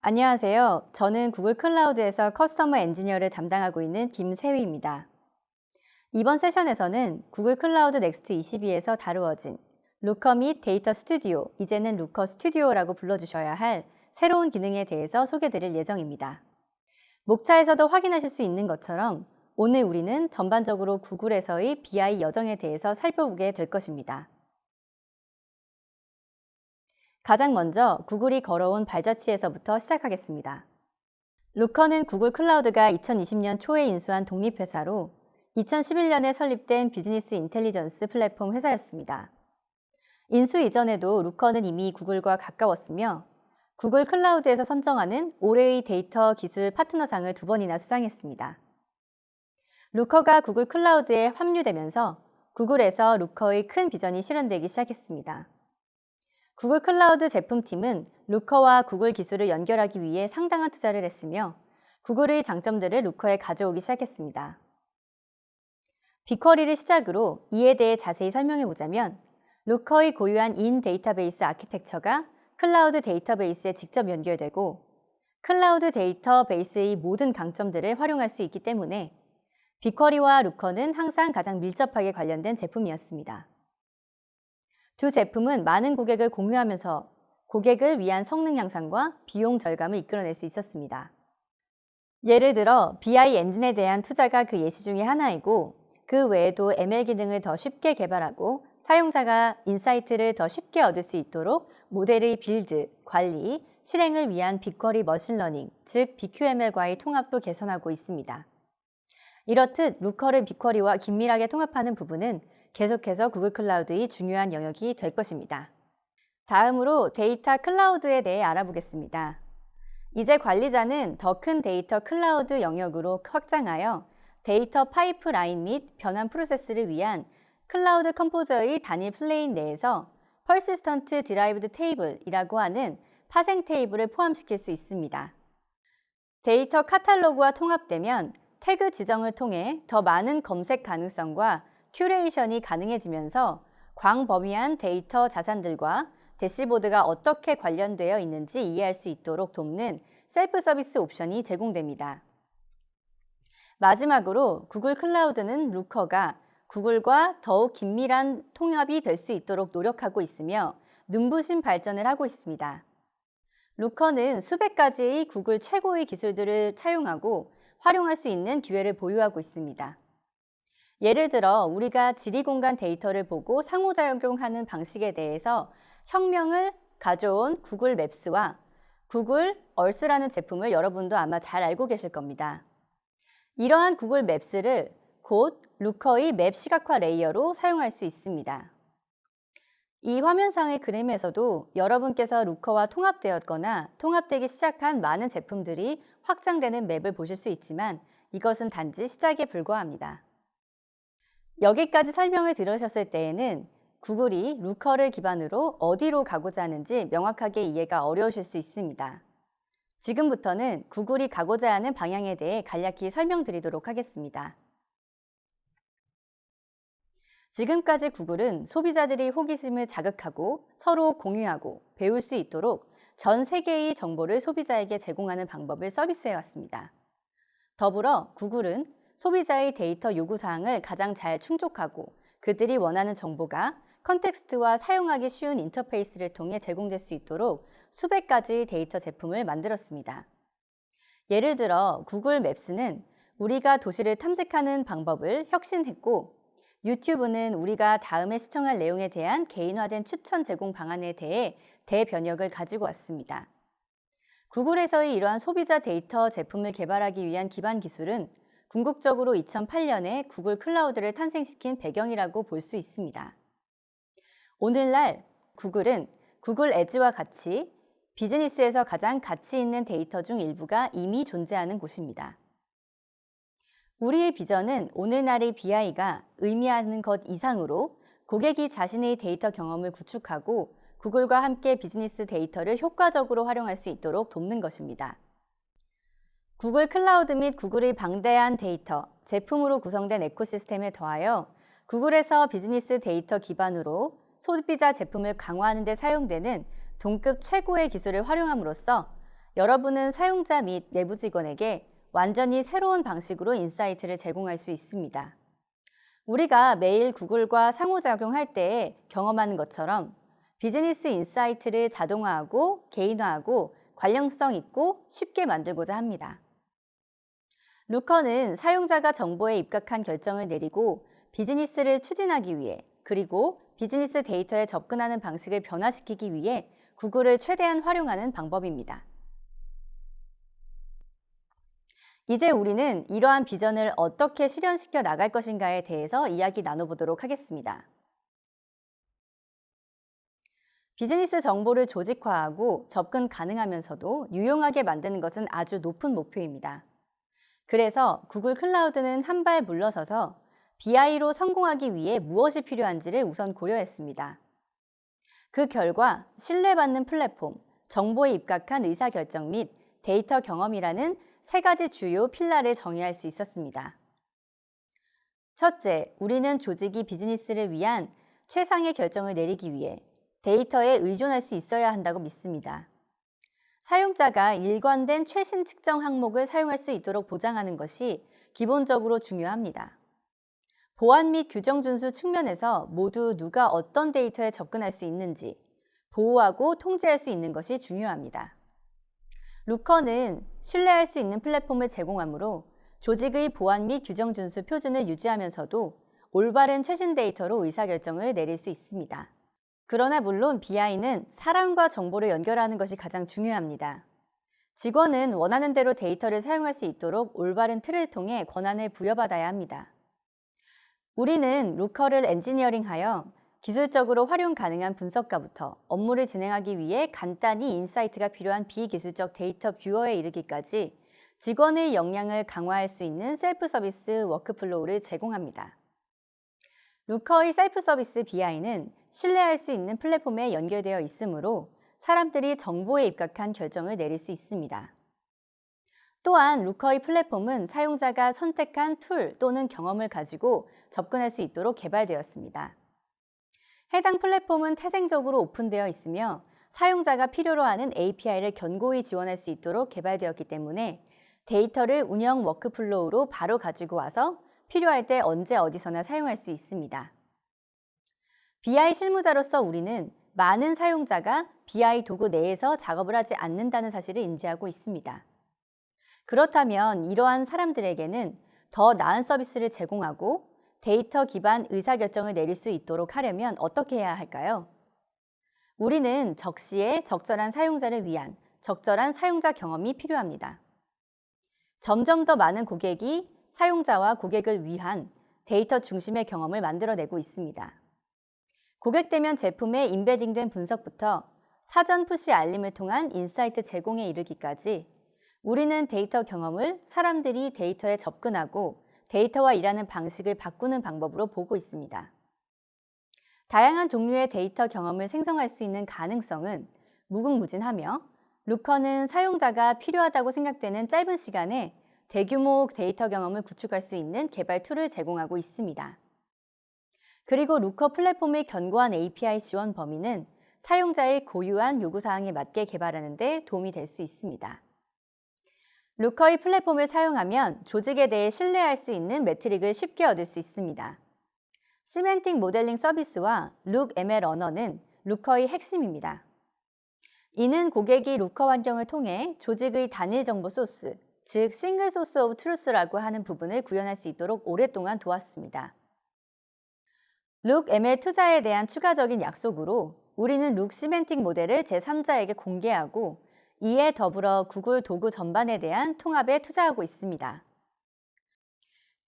안녕하세요. 저는 구글 클라우드에서 커스터머 엔지니어를 담당하고 있는 김세위입니다. 이번 세션에서는 구글 클라우드 넥스트 22에서 다루어진 루커 및 데이터 스튜디오, 이제는 루커 스튜디오라고 불러주셔야 할 새로운 기능에 대해서 소개드릴 예정입니다. 목차에서도 확인하실 수 있는 것처럼 오늘 우리는 전반적으로 구글에서의 BI 여정에 대해서 살펴보게 될 것입니다. 가장 먼저 구글이 걸어온 발자취에서부터 시작하겠습니다. 루커는 구글 클라우드가 2020년 초에 인수한 독립회사로 2011년에 설립된 비즈니스 인텔리전스 플랫폼 회사였습니다. 인수 이전에도 루커는 이미 구글과 가까웠으며 구글 클라우드에서 선정하는 올해의 데이터 기술 파트너상을 두 번이나 수상했습니다. 루커가 구글 클라우드에 합류되면서 구글에서 루커의 큰 비전이 실현되기 시작했습니다. 구글 클라우드 제품팀은 루커와 구글 기술을 연결하기 위해 상당한 투자를 했으며 구글의 장점들을 루커에 가져오기 시작했습니다. 빅쿼리를 시작으로 이에 대해 자세히 설명해 보자면 루커의 고유한 인 데이터베이스 아키텍처가 클라우드 데이터베이스에 직접 연결되고 클라우드 데이터베이스의 모든 강점들을 활용할 수 있기 때문에 빅쿼리와 루커는 항상 가장 밀접하게 관련된 제품이었습니다. 두 제품은 많은 고객을 공유하면서 고객을 위한 성능 향상과 비용 절감을 이끌어낼 수 있었습니다. 예를 들어 BI 엔진에 대한 투자가 그 예시 중에 하나이고 그 외에도 ML 기능을 더 쉽게 개발하고 사용자가 인사이트를 더 쉽게 얻을 수 있도록 모델의 빌드, 관리, 실행을 위한 빅쿼리 머신러닝, 즉 BQML과의 통합도 개선하고 있습니다. 이렇듯 루커를 빅쿼리와 긴밀하게 통합하는 부분은 계속해서 구글 클라우드의 중요한 영역이 될 것입니다. 다음으로 데이터 클라우드에 대해 알아보겠습니다. 이제 관리자는 더 큰 데이터 클라우드 영역으로 확장하여 데이터 파이프라인 및 변환 프로세스를 위한 클라우드 컴포저의 단일 플레인 내에서 퍼시스턴트 드라이브드 테이블이라고 하는 파생 테이블을 포함시킬 수 있습니다. 데이터 카탈로그와 통합되면 태그 지정을 통해 더 많은 검색 가능성과 큐레이션이 가능해지면서 광범위한 데이터 자산들과 대시보드가 어떻게 관련되어 있는지 이해할 수 있도록 돕는 셀프 서비스 옵션이 제공됩니다. 마지막으로 구글 클라우드는 루커가 구글과 더욱 긴밀한 통합이 될 수 있도록 노력하고 있으며 눈부신 발전을 하고 있습니다. 루커는 수백 가지의 구글 최고의 기술들을 차용하고 활용할 수 있는 기회를 보유하고 있습니다. 예를 들어 우리가 지리 공간 데이터를 보고 상호작용하는 방식에 대해서 혁명을 가져온 구글 맵스와 구글 얼스라는 제품을 여러분도 아마 잘 알고 계실 겁니다. 이러한 구글 맵스를 곧 루커의 맵 시각화 레이어로 사용할 수 있습니다. 이 화면상의 그림에서도 여러분께서 루커와 통합되었거나 통합되기 시작한 많은 제품들이 확장되는 맵을 보실 수 있지만 이것은 단지 시작에 불과합니다. 여기까지 설명을 들으셨을 때에는 구글이 루커를 기반으로 어디로 가고자 하는지 명확하게 이해가 어려우실 수 있습니다. 지금부터는 구글이 가고자 하는 방향에 대해 간략히 설명드리도록 하겠습니다. 지금까지 구글은 소비자들이 호기심을 자극하고 서로 공유하고 배울 수 있도록 전 세계의 정보를 소비자에게 제공하는 방법을 서비스해 왔습니다. 더불어 구글은 소비자의 데이터 요구사항을 가장 잘 충족하고 그들이 원하는 정보가 컨텍스트와 사용하기 쉬운 인터페이스를 통해 제공될 수 있도록 수백 가지 데이터 제품을 만들었습니다. 예를 들어 구글 맵스는 우리가 도시를 탐색하는 방법을 혁신했고 유튜브는 우리가 다음에 시청할 내용에 대한 개인화된 추천 제공 방안에 대해 대변혁을 가지고 왔습니다. 구글에서의 이러한 소비자 데이터 제품을 개발하기 위한 기반 기술은 궁극적으로 2008년에 구글 클라우드를 탄생시킨 배경이라고 볼 수 있습니다. 오늘날 구글은 구글 에즈와 같이 비즈니스에서 가장 가치 있는 데이터 중 일부가 이미 존재하는 곳입니다. 우리의 비전은 오늘날의 BI가 의미하는 것 이상으로 고객이 자신의 데이터 경험을 구축하고 구글과 함께 비즈니스 데이터를 효과적으로 활용할 수 있도록 돕는 것입니다. 구글 클라우드 및 구글의 방대한 데이터, 제품으로 구성된 에코시스템에 더하여 구글에서 비즈니스 데이터 기반으로 소비자 제품을 강화하는 데 사용되는 동급 최고의 기술을 활용함으로써 여러분은 사용자 및 내부 직원에게 완전히 새로운 방식으로 인사이트를 제공할 수 있습니다. 우리가 매일 구글과 상호작용할 때에 경험하는 것처럼 비즈니스 인사이트를 자동화하고 개인화하고 관련성 있고 쉽게 만들고자 합니다. 루커는 사용자가 정보에 입각한 결정을 내리고 비즈니스를 추진하기 위해 그리고 비즈니스 데이터에 접근하는 방식을 변화시키기 위해 구글을 최대한 활용하는 방법입니다. 이제 우리는 이러한 비전을 어떻게 실현시켜 나갈 것인가에 대해서 이야기 나눠보도록 하겠습니다. 비즈니스 정보를 조직화하고 접근 가능하면서도 유용하게 만드는 것은 아주 높은 목표입니다. 그래서 구글 클라우드는 한 발 물러서서 BI로 성공하기 위해 무엇이 필요한지를 우선 고려했습니다. 그 결과 신뢰받는 플랫폼, 정보에 입각한 의사결정 및 데이터 경험이라는 세 가지 주요 필라를 정의할 수 있었습니다. 첫째, 우리는 조직이 비즈니스를 위한 최상의 결정을 내리기 위해 데이터에 의존할 수 있어야 한다고 믿습니다. 사용자가 일관된 최신 측정 항목을 사용할 수 있도록 보장하는 것이 기본적으로 중요합니다. 보안 및 규정 준수 측면에서 모두 누가 어떤 데이터에 접근할 수 있는지 보호하고 통제할 수 있는 것이 중요합니다. 루커는 신뢰할 수 있는 플랫폼을 제공하므로 조직의 보안 및 규정 준수 표준을 유지하면서도 올바른 최신 데이터로 의사결정을 내릴 수 있습니다. 그러나 물론 BI는 사람과 정보를 연결하는 것이 가장 중요합니다. 직원은 원하는 대로 데이터를 사용할 수 있도록 올바른 틀을 통해 권한을 부여받아야 합니다. 우리는 루커를 엔지니어링하여 기술적으로 활용 가능한 분석가부터 업무를 진행하기 위해 간단히 인사이트가 필요한 비기술적 데이터 뷰어에 이르기까지 직원의 역량을 강화할 수 있는 셀프 서비스 워크플로우를 제공합니다. 루커의 셀프 서비스 BI는 신뢰할 수 있는 플랫폼에 연결되어 있으므로 사람들이 정보에 입각한 결정을 내릴 수 있습니다. 또한 루커의 플랫폼은 사용자가 선택한 툴 또는 경험을 가지고 접근할 수 있도록 개발되었습니다. 해당 플랫폼은 태생적으로 오픈되어 있으며 사용자가 필요로 하는 API를 견고히 지원할 수 있도록 개발되었기 때문에 데이터를 운영 워크플로우로 바로 가지고 와서 필요할 때 언제 어디서나 사용할 수 있습니다. BI 실무자로서 우리는 많은 사용자가 BI 도구 내에서 작업을 하지 않는다는 사실을 인지하고 있습니다. 그렇다면 이러한 사람들에게는 더 나은 서비스를 제공하고 데이터 기반 의사결정을 내릴 수 있도록 하려면 어떻게 해야 할까요? 우리는 적시에 적절한 사용자를 위한 적절한 사용자 경험이 필요합니다. 점점 더 많은 고객이 사용자와 고객을 위한 데이터 중심의 경험을 만들어내고 있습니다. 고객 대면 제품에 인베딩된 분석부터 사전 푸시 알림을 통한 인사이트 제공에 이르기까지 우리는 데이터 경험을 사람들이 데이터에 접근하고 데이터와 일하는 방식을 바꾸는 방법으로 보고 있습니다. 다양한 종류의 데이터 경험을 생성할 수 있는 가능성은 무궁무진하며 루커는 사용자가 필요하다고 생각되는 짧은 시간에 대규모 데이터 경험을 구축할 수 있는 개발 툴을 제공하고 있습니다. 그리고 루커 플랫폼의 견고한 API 지원 범위는 사용자의 고유한 요구사항에 맞게 개발하는 데 도움이 될 수 있습니다. 루커의 플랫폼을 사용하면 조직에 대해 신뢰할 수 있는 매트릭을 쉽게 얻을 수 있습니다. 시멘틱 모델링 서비스와 룩 ML 언어는 루커의 핵심입니다. 이는 고객이 루커 환경을 통해 조직의 단일 정보 소스, 즉 싱글 소스 오브 트루스라고 하는 부분을 구현할 수 있도록 오랫동안 도왔습니다. 룩 ML 투자에 대한 추가적인 약속으로 우리는 룩 시멘틱 모델을 제3자에게 공개하고 이에 더불어 구글 도구 전반에 대한 통합에 투자하고 있습니다.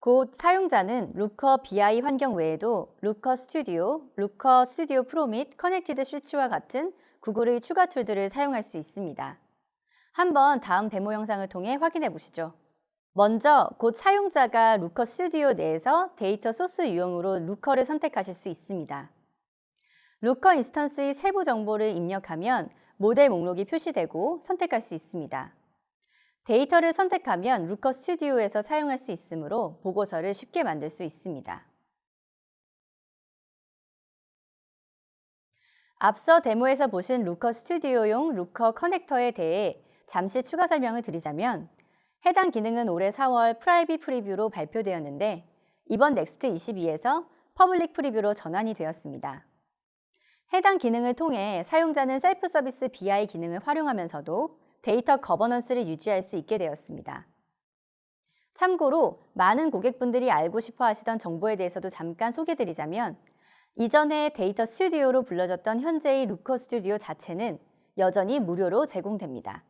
곧 사용자는 루커 BI 환경 외에도 루커 스튜디오, 루커 스튜디오 프로 및 커넥티드 스위치와 같은 구글의 추가 툴들을 사용할 수 있습니다. 한번 다음 데모 영상을 통해 확인해 보시죠. 먼저 곧 사용자가 루커 스튜디오 내에서 데이터 소스 유형으로 루커를 선택하실 수 있습니다. 루커 인스턴스의 세부 정보를 입력하면 모델 목록이 표시되고 선택할 수 있습니다. 데이터를 선택하면 루커 스튜디오에서 사용할 수 있으므로 보고서를 쉽게 만들 수 있습니다. 앞서 데모에서 보신 루커 스튜디오용 루커 커넥터에 대해 잠시 추가 설명을 드리자면 해당 기능은 올해 4월 프라이빗 프리뷰로 발표되었는데 이번 넥스트 22에서 퍼블릭 프리뷰로 전환이 되었습니다. 해당 기능을 통해 사용자는 셀프 서비스 BI 기능을 활용하면서도 데이터 거버넌스를 유지할 수 있게 되었습니다. 참고로 많은 고객분들이 알고 싶어 하시던 정보에 대해서도 잠깐 소개드리자면 이전에 데이터 스튜디오로 불러졌던 현재의 루커 스튜디오 자체는 여전히 무료로 제공됩니다.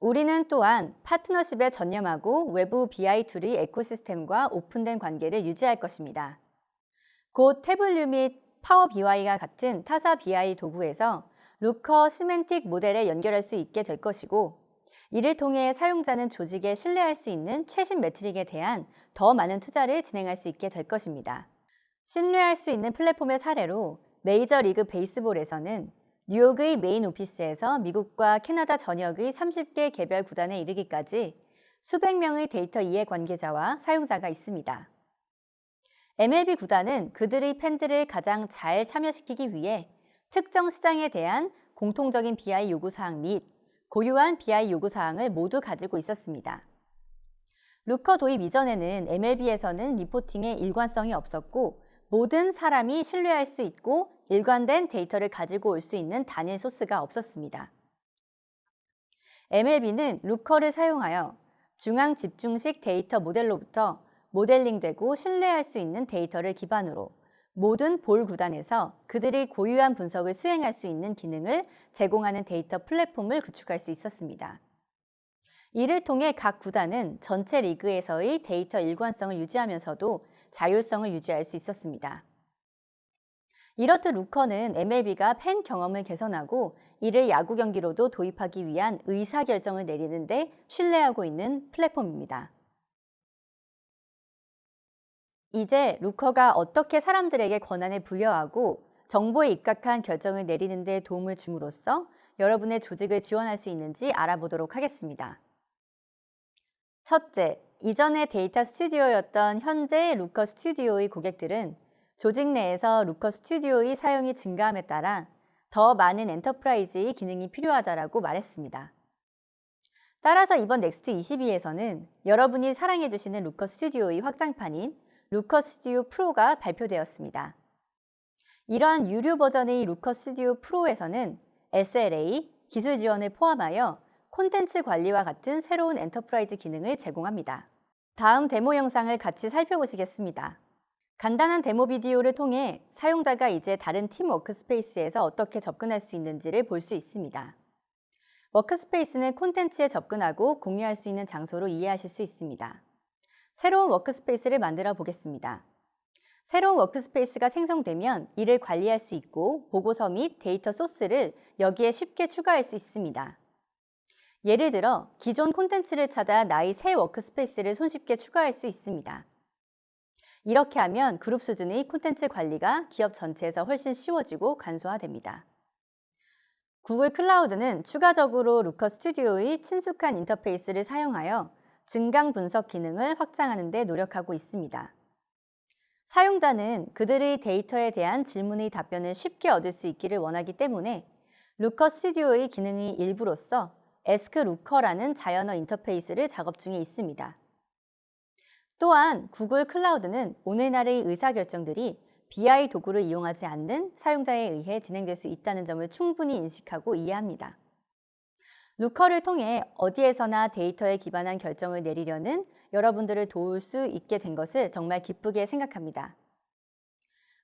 우리는 또한 파트너십에 전념하고 외부 BI 툴의 에코시스템과 오픈된 관계를 유지할 것입니다. 곧 태블류 및 파워 BI가 같은 타사 BI 도구에서 루커 시멘틱 모델에 연결할 수 있게 될 것이고 이를 통해 사용자는 조직에 신뢰할 수 있는 최신 매트릭에 대한 더 많은 투자를 진행할 수 있게 될 것입니다. 신뢰할 수 있는 플랫폼의 사례로 메이저리그 베이스볼에서는 뉴욕의 메인 오피스에서 미국과 캐나다 전역의 30개 개별 구단에 이르기까지 수백 명의 데이터 이해 관계자와 사용자가 있습니다. MLB 구단은 그들의 팬들을 가장 잘 참여시키기 위해 특정 시장에 대한 공통적인 BI 요구사항 및 고유한 BI 요구사항을 모두 가지고 있었습니다. 루커 도입 이전에는 MLB에서는 리포팅에 일관성이 없었고 모든 사람이 신뢰할 수 있고 일관된 데이터를 가지고 올 수 있는 단일 소스가 없었습니다. MLB는 루커를 사용하여 중앙 집중식 데이터 모델로부터 모델링되고 신뢰할 수 있는 데이터를 기반으로 모든 볼 구단에서 그들이 고유한 분석을 수행할 수 있는 기능을 제공하는 데이터 플랫폼을 구축할 수 있었습니다. 이를 통해 각 구단은 전체 리그에서의 데이터 일관성을 유지하면서도 자율성을 유지할 수 있었습니다. 이렇듯 루커는 MLB가 팬 경험을 개선하고 이를 야구 경기로도 도입하기 위한 의사결정을 내리는데 신뢰하고 있는 플랫폼입니다. 이제 루커가 어떻게 사람들에게 권한을 부여하고 정보에 입각한 결정을 내리는 데 도움을 줌으로써 여러분의 조직을 지원할 수 있는지 알아보도록 하겠습니다. 첫째, 이전의 데이터 스튜디오였던 현재 루커 스튜디오의 고객들은 조직 내에서 루커 스튜디오의 사용이 증가함에 따라 더 많은 엔터프라이즈의 기능이 필요하다라고 말했습니다. 따라서 이번 넥스트 22에서는 여러분이 사랑해주시는 루커 스튜디오의 확장판인 루커 스튜디오 프로가 발표되었습니다. 이러한 유료 버전의 루커 스튜디오 프로에서는 SLA, 기술 지원을 포함하여 콘텐츠 관리와 같은 새로운 엔터프라이즈 기능을 제공합니다. 다음 데모 영상을 같이 살펴보시겠습니다. 간단한 데모 비디오를 통해 사용자가 이제 다른 팀 워크스페이스에서 어떻게 접근할 수 있는지를 볼 수 있습니다. 워크스페이스는 콘텐츠에 접근하고 공유할 수 있는 장소로 이해하실 수 있습니다. 새로운 워크스페이스를 만들어 보겠습니다. 새로운 워크스페이스가 생성되면 이를 관리할 수 있고 보고서 및 데이터 소스를 여기에 쉽게 추가할 수 있습니다. 예를 들어 기존 콘텐츠를 찾아 나의 새 워크스페이스를 손쉽게 추가할 수 있습니다. 이렇게 하면 그룹 수준의 콘텐츠 관리가 기업 전체에서 훨씬 쉬워지고 간소화됩니다. 구글 클라우드는 추가적으로 루커 스튜디오의 친숙한 인터페이스를 사용하여 증강 분석 기능을 확장하는 데 노력하고 있습니다. 사용자는 그들의 데이터에 대한 질문의 답변을 쉽게 얻을 수 있기를 원하기 때문에 루커 스튜디오의 기능의 일부로서 에스크 루커라는 자연어 인터페이스를 작업 중에 있습니다. 또한 구글 클라우드는 오늘날의 의사결정들이 BI 도구를 이용하지 않는 사용자에 의해 진행될 수 있다는 점을 충분히 인식하고 이해합니다. 루커를 통해 어디에서나 데이터에 기반한 결정을 내리려는 여러분들을 도울 수 있게 된 것을 정말 기쁘게 생각합니다.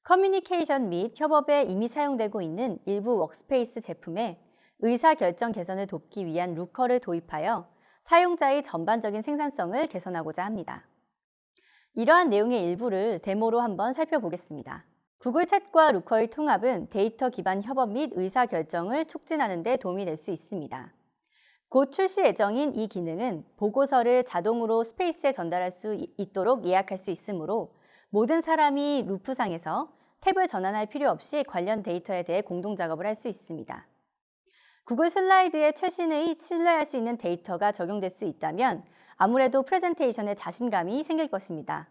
커뮤니케이션 및 협업에 이미 사용되고 있는 일부 워크스페이스 제품에 의사결정 개선을 돕기 위한 루커를 도입하여 사용자의 전반적인 생산성을 개선하고자 합니다. 이러한 내용의 일부를 데모로 한번 살펴보겠습니다. 구글 챗과 루커의 통합은 데이터 기반 협업 및 의사결정을 촉진하는 데 도움이 될 수 있습니다. 곧 출시 예정인 이 기능은 보고서를 자동으로 스페이스에 전달할 수 이- 있도록 예약할 수 있으므로 모든 사람이 루프상에서 탭을 전환할 필요 없이 관련 데이터에 대해 공동 작업을 할 수 있습니다. 구글 슬라이드에 최신의 신뢰할 수 있는 데이터가 적용될 수 있다면 아무래도 프레젠테이션에 자신감이 생길 것입니다.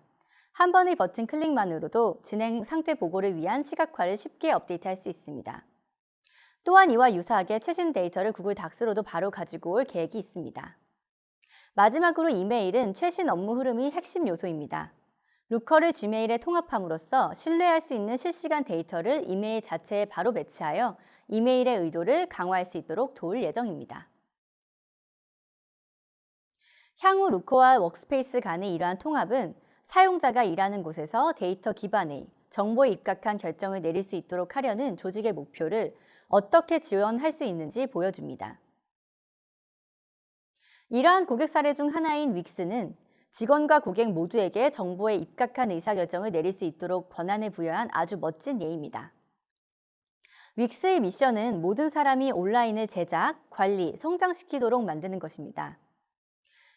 한 번의 버튼 클릭만으로도 진행 상태 보고를 위한 시각화를 쉽게 업데이트할 수 있습니다. 또한 이와 유사하게 최신 데이터를 구글 닥스로도 바로 가지고 올 계획이 있습니다. 마지막으로 이메일은 최신 업무 흐름의 핵심 요소입니다. 루커를 지메일에 통합함으로써 신뢰할 수 있는 실시간 데이터를 이메일 자체에 바로 배치하여 이메일의 의도를 강화할 수 있도록 도울 예정입니다. 향후 루커와 워크스페이스 간의 이러한 통합은 사용자가 일하는 곳에서 데이터 기반의 정보에 입각한 결정을 내릴 수 있도록 하려는 조직의 목표를 어떻게 지원할 수 있는지 보여줍니다. 이러한 고객 사례 중 하나인 윅스는 직원과 고객 모두에게 정보에 입각한 의사결정을 내릴 수 있도록 권한을 부여한 아주 멋진 예입니다. 윅스의 미션은 모든 사람이 온라인을 제작, 관리, 성장시키도록 만드는 것입니다.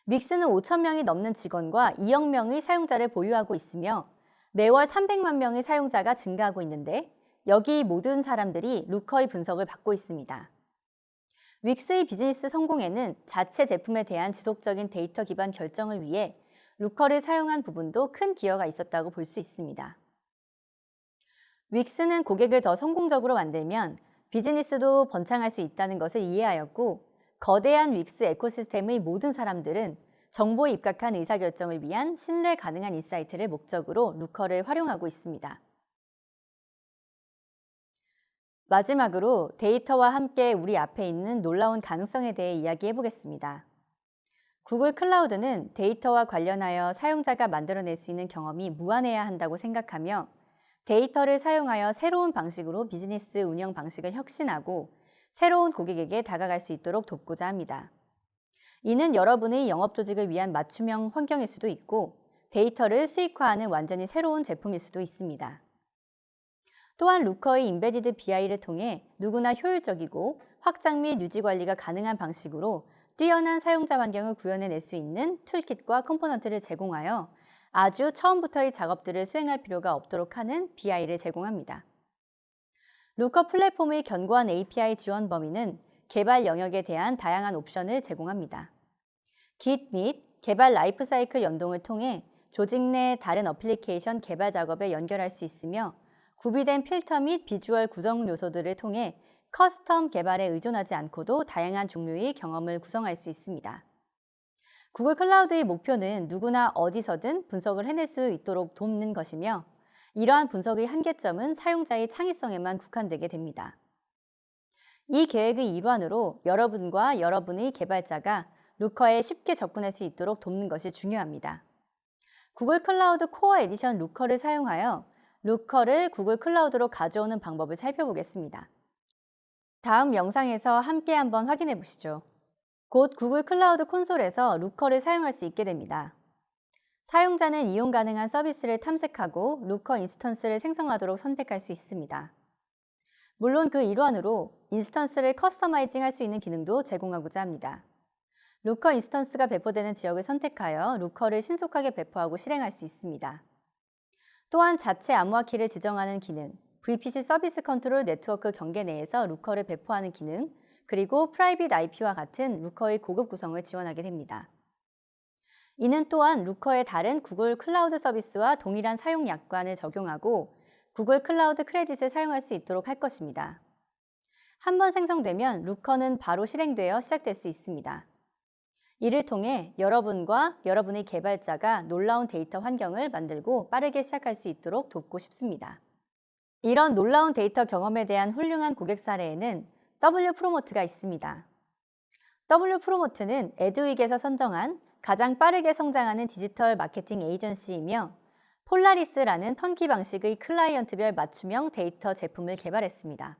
윅스는 5천 명이 넘는 직원과 2억 명의 사용자를 보유하고 있으며 매월 300만 명의 사용자가 증가하고 있는데 여기 모든 사람들이 루커의 분석을 받고 있습니다. 윅스의 비즈니스 성공에는 자체 제품에 대한 지속적인 데이터 기반 결정을 위해 루커를 사용한 부분도 큰 기여가 있었다고 볼 수 있습니다. 윅스는 고객을 더 성공적으로 만들면 비즈니스도 번창할 수 있다는 것을 이해하였고 거대한 윅스 에코시스템의 모든 사람들은 정보에 입각한 의사결정을 위한 신뢰 가능한 인사이트를 목적으로 루커를 활용하고 있습니다. 마지막으로 데이터와 함께 우리 앞에 있는 놀라운 가능성에 대해 이야기해 보겠습니다. 구글 클라우드는 데이터와 관련하여 사용자가 만들어낼 수 있는 경험이 무한해야 한다고 생각하며 데이터를 사용하여 새로운 방식으로 비즈니스 운영 방식을 혁신하고 새로운 고객에게 다가갈 수 있도록 돕고자 합니다. 이는 여러분의 영업 조직을 위한 맞춤형 환경일 수도 있고 데이터를 수익화하는 완전히 새로운 제품일 수도 있습니다. 또한 루커의 인베디드 BI를 통해 누구나 효율적이고 확장 및 유지 관리가 가능한 방식으로 뛰어난 사용자 환경을 구현해낼 수 있는 툴킷과 컴포넌트를 제공하여 아주 처음부터의 작업들을 수행할 필요가 없도록 하는 BI를 제공합니다. 루커 플랫폼의 견고한 API 지원 범위는 개발 영역에 대한 다양한 옵션을 제공합니다. Git 및 개발 라이프 사이클 연동을 통해 조직 내 다른 어플리케이션 개발 작업에 연결할 수 있으며 구비된 필터 및 비주얼 구성 요소들을 통해 커스텀 개발에 의존하지 않고도 다양한 종류의 경험을 구성할 수 있습니다. 구글 클라우드의 목표는 누구나 어디서든 분석을 해낼 수 있도록 돕는 것이며 이러한 분석의 한계점은 사용자의 창의성에만 국한되게 됩니다. 이 계획의 일환으로 여러분과 여러분의 개발자가 루커에 쉽게 접근할 수 있도록 돕는 것이 중요합니다. 구글 클라우드 코어 에디션 루커를 사용하여 루커를 구글 클라우드로 가져오는 방법을 살펴보겠습니다. 다음 영상에서 함께 한번 확인해 보시죠. 곧 구글 클라우드 콘솔에서 루커를 사용할 수 있게 됩니다. 사용자는 이용 가능한 서비스를 탐색하고 루커 인스턴스를 생성하도록 선택할 수 있습니다. 물론 그 일환으로 인스턴스를 커스터마이징 할 수 있는 기능도 제공하고자 합니다. 루커 인스턴스가 배포되는 지역을 선택하여 루커를 신속하게 배포하고 실행할 수 있습니다. 또한 자체 암호화 키를 지정하는 기능, VPC 서비스 컨트롤 네트워크 경계 내에서 루커를 배포하는 기능, 그리고 프라이빗 IP와 같은 루커의 고급 구성을 지원하게 됩니다. 이는 또한 루커의 다른 구글 클라우드 서비스와 동일한 사용 약관을 적용하고 구글 클라우드 크레딧을 사용할 수 있도록 할 것입니다. 한번 생성되면 루커는 바로 실행되어 시작될 수 있습니다. 이를 통해 여러분과 여러분의 개발자가 놀라운 데이터 환경을 만들고 빠르게 시작할 수 있도록 돕고 싶습니다. 이런 놀라운 데이터 경험에 대한 훌륭한 고객 사례에는 W 프로모트가 있습니다. W 프로모트는 에드윅에서 선정한 가장 빠르게 성장하는 디지털 마케팅 에이전시이며 폴라리스라는 턴키 방식의 클라이언트별 맞춤형 데이터 제품을 개발했습니다.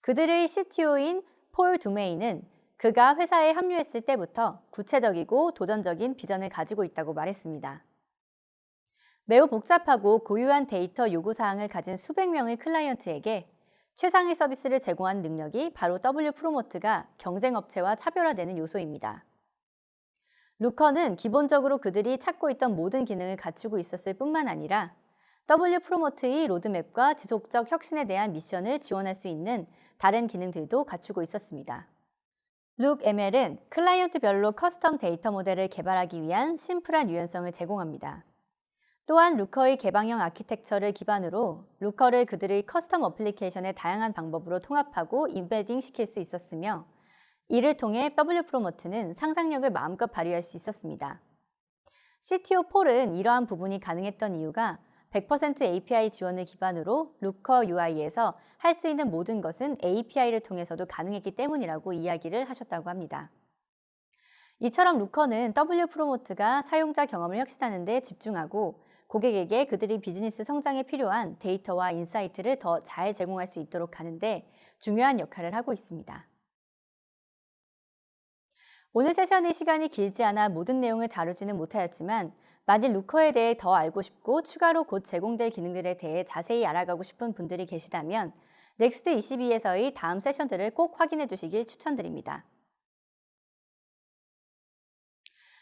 그들의 CTO인 폴 두메이는 그가 회사에 합류했을 때부터 구체적이고 도전적인 비전을 가지고 있다고 말했습니다. 매우 복잡하고 고유한 데이터 요구 사항을 가진 수백 명의 클라이언트에게 최상의 서비스를 제공하는 능력이 바로 W 프로모트가 경쟁 업체와 차별화되는 요소입니다. 루커는 기본적으로 그들이 찾고 있던 모든 기능을 갖추고 있었을 뿐만 아니라 W 프로모트의 로드맵과 지속적 혁신에 대한 미션을 지원할 수 있는 다른 기능들도 갖추고 있었습니다. 룩 ML은 클라이언트별로 커스텀 데이터 모델을 개발하기 위한 심플한 유연성을 제공합니다. 또한 루커의 개방형 아키텍처를 기반으로 루커를 그들의 커스텀 어플리케이션의 다양한 방법으로 통합하고 임베딩 시킬 수 있었으며 이를 통해 W 프로모트는 상상력을 마음껏 발휘할 수 있었습니다. CTO4는 이러한 부분이 가능했던 이유가 100% API 지원을 기반으로 루커 UI에서 할 수 있는 모든 것은 API를 통해서도 가능했기 때문이라고 이야기를 하셨다고 합니다. 이처럼 루커는 W 프로모트가 사용자 경험을 혁신하는 데 집중하고 고객에게 그들이 비즈니스 성장에 필요한 데이터와 인사이트를 더 잘 제공할 수 있도록 하는데 중요한 역할을 하고 있습니다. 오늘 세션의 시간이 길지 않아 모든 내용을 다루지는 못하였지만 만일 루커에 대해 더 알고 싶고 추가로 곧 제공될 기능들에 대해 자세히 알아가고 싶은 분들이 계시다면 넥스트 22에서의 다음 세션들을 꼭 확인해 주시길 추천드립니다.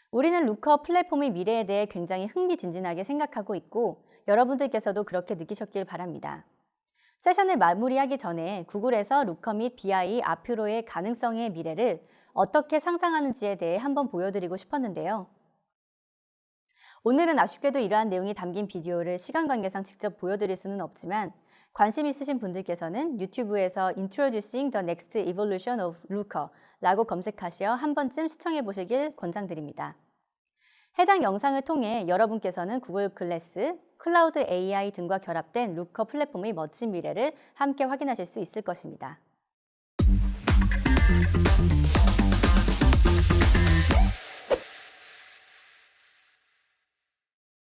우리는 루커 플랫폼의 미래에 대해 굉장히 흥미진진하게 생각하고 있고 여러분들께서도 그렇게 느끼셨길 바랍니다. 세션을 마무리하기 전에 구글에서 루커 및 BI 앞으로의 가능성의 미래를 어떻게 상상하는지에 대해 한번 보여드리고 싶었는데요. 오늘은 아쉽게도 이러한 내용이 담긴 비디오를 시간 관계상 직접 보여드릴 수는 없지만 관심 있으신 분들께서는 유튜브에서 Introducing the Next Evolution of Looker 라고 검색하시어 한 번쯤 시청해 보시길 권장드립니다. 해당 영상을 통해 여러분께서는 구글 글래스, 클라우드 AI 등과 결합된 루커 플랫폼의 멋진 미래를 함께 확인하실 수 있을 것입니다.